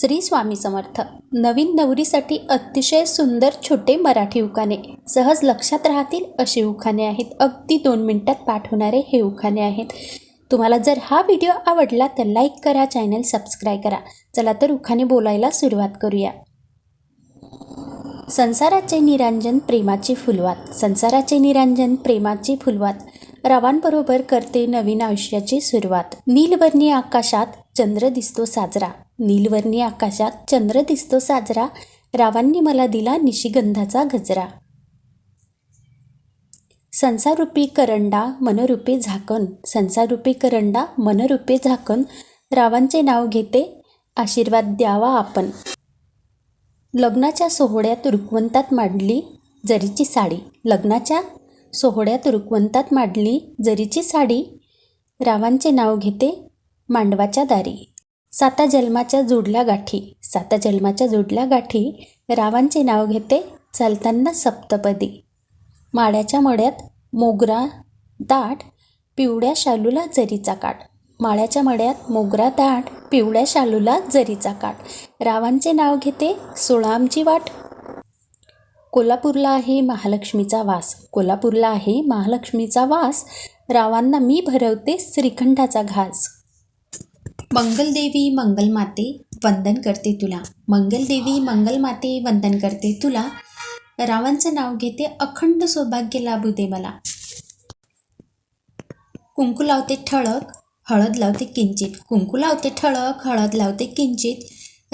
श्री स्वामी समर्थ. नवीन नवरीसाठी अतिशय सुंदर छोटे मराठी उखाणे. सहज लक्षात राहतील असे उखाणे आहेत. अगदी दोन मिनिटात पाठ होणारे हे उखाणे आहेत. तुम्हाला जर हा व्हिडिओ आवडला तर लाईक करा चॅनल सबस्क्राईब करा. चला तर उखाणे बोलायला सुरुवात करूया. संसाराचे निरांजन प्रेमाची फुलवात. संसाराचे निरांजन प्रेमाची फुलवात. रावांबरोबर करते नवीन आयुष्याची सुरुवात. नीलवर्णी आकाशात चंद्र दिसतो साजरा. नीलवर्णी आकाशात चंद्र दिसतो साजरा. रावांनी मला दिला निशिगंधाचा गजरा. संसारूपी करंडा मनरूपी झाकण. संसारूपी करंडा मनरूपी झाकण. रावांचे नाव घेते आशीर्वाद द्यावा आपण. लग्नाच्या सोहळ्यात रुखवंतात मांडली जरीची साडी. लग्नाच्या सोहळ्यात रुखवंतात मांडली जरीची साडी. रावांचे नाव घेते मांडवाच्या दारी. साता जन्माच्या जोडल्या गाठी. साता जन्माच्या जुडल्या गाठी रावांचे नाव घेते चालताना सप्तपदी. माळ्याच्या मड्यात मोगरा दाट पिवळ्या शालूला जरीचा काठ. माळ्याच्या मड्यात मोगरा दाट पिवळ्या शालूला जरीचा काठ. रावांचे नाव घेते सोळामची वाट. कोल्हापूरला आहे महालक्ष्मीचा वास. कोल्हापूरला आहे महालक्ष्मीचा वास. रावांना मी भरवते श्रीखंडाचा घास. मंगलदेवी मंगलमाते वंदन करते तुला. मंगलदेवी मंगलमाते वंदन करते तुला. रावांचं नाव घेते अखंड सौभाग्य लाभू दे मला. कुंकू लावते ठळक हळद लावते किंचित. कुंकू लावते ठळक हळद लावते किंचित.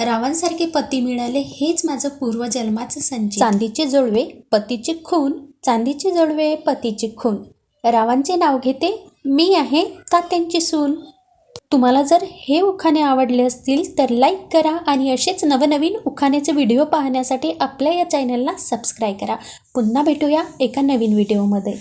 रावांसारखे पती मिळाले हेच माझं पूर्वजन्माचं संचित चांदीचे जोडवे पतीचे खून. चांदीचे जोडवे पतीचे खून. रावांचे नाव घेते मी आहे तात्यांची सून. तुम्हाला जर हे उखाणे आवडले असतील तर लाईक करा आणि असेच नवनवीन उखाण्याचे व्हिडिओ पाहण्यासाठी आपल्या या चॅनलला सबस्क्राईब करा. पुन्हा भेटूया एका नवीन व्हिडिओमध्ये